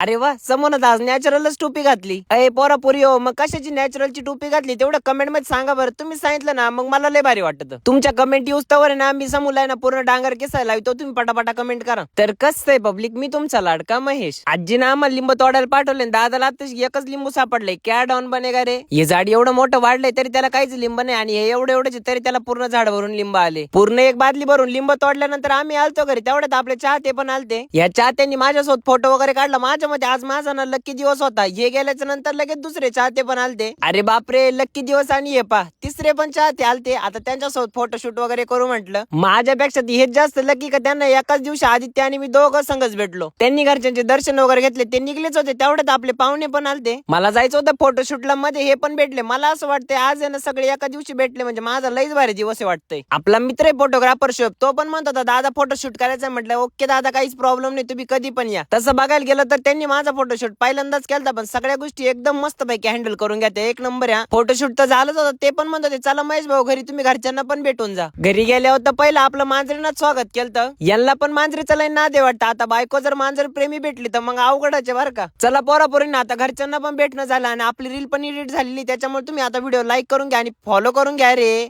अरे वा समोरच आज नॅचरलच टोपी घातली. अरे पोरा पुरी हो मग कशाची नॅचरलची टोपी घातली? तेवढं कमेंटमध्ये सांगा बरं. तुम्ही सांगितलं ना मग मला लय भारी वाटत. तुमच्या कमेंट यूज तर ना मी समूला ना पूर्ण डांगर केसायला लावतो तुम्ही पटापटा कमेंट करा. तर कसं आहे पब्लिक मी तुमचा लाडका महेश. आजीनं आम्हाला लिंब तोडायला पाठवले दादाला आताच एकच लिंबू सापडले क्या डाऊन बनेगा रे? हे झाड एवढं मोठं वाढलंय तरी त्याला काहीच लिंब नाही आणि हे एवढं एवढंच तरी त्याला पूर्ण झाड भरून लिंब आले. पूर्ण एक बादली भरून लिंब तोडल्यानंतर आम्ही आलतो घरी. तेवढ्यात आपले चाहते पण आलते. या चाहत्यांनी माझ्यासोबत फोटो वगैरे काढला माझ्या त्याच्यामध्ये आज माझा ना लक्की दिवस होता. हे गेल्याच्यानंतर लगेच दुसरे चाहते पण आलते. अरे बापरे लक्की दिवस आणि हे पा तिसरे पण चाहते आलते. आता त्यांच्यासोबत फोटोशूट वगैरे करू म्हटलं. माझ्यापेक्षा हेच जास्त लकी का त्यांना एकाच दिवशी आदित्य आणि मी दोघं संघच भेटलो. त्यांनी घरच्यांचे दर्शन वगैरे घेतले. ते निघलेच होते. तेवढ्यात आपले पाहुणे पण आलते. मला जायचं होतं फोटोशूटला मध्ये हे पण भेटले. मला असं वाटतंय आज आहे ना सगळे एका दिवशी भेटले म्हणजे माझा लईच भारी दिवस आहे वाटतंय. आपला मित्र आहे फोटोग्राफर शोभ तो पण म्हणत होता दादा फोटोशूट करायचं म्हटलं ओके दादा काहीच प्रॉब्लेम नाही. तुम्ही कधी पण या. तसं बघायला गेलं तर त्यांनी माझा फोटोशूट पहिल्यांदाच केला पण सगळ्या गोष्टी एकदम मस्त पैकी हँडल करून घ्या एक नंबर या फोटोशूट तर झालंच होतं ते पण म्हणत होते चला महेश भाऊ घरी तुम्ही घरच्यांना पण भेटून जा. घरी गेल्यावर तर पहिलं आपलं मांजरीनाच स्वागत केलं यांना पण मांजरीचं लय ना दे वाटतं. आता बायको जर मांजर प्रेमी भेटली तर मग अवघडच आहे बरं का. चला पोरा पोरींना आता घरच्यांना पण भेटणं झालं आणि आपली रील पण एडिट झालेली त्याच्यामुळे तुम्ही आता व्हिडिओ लाईक करून घ्या आणि फॉलो करून घ्या रे.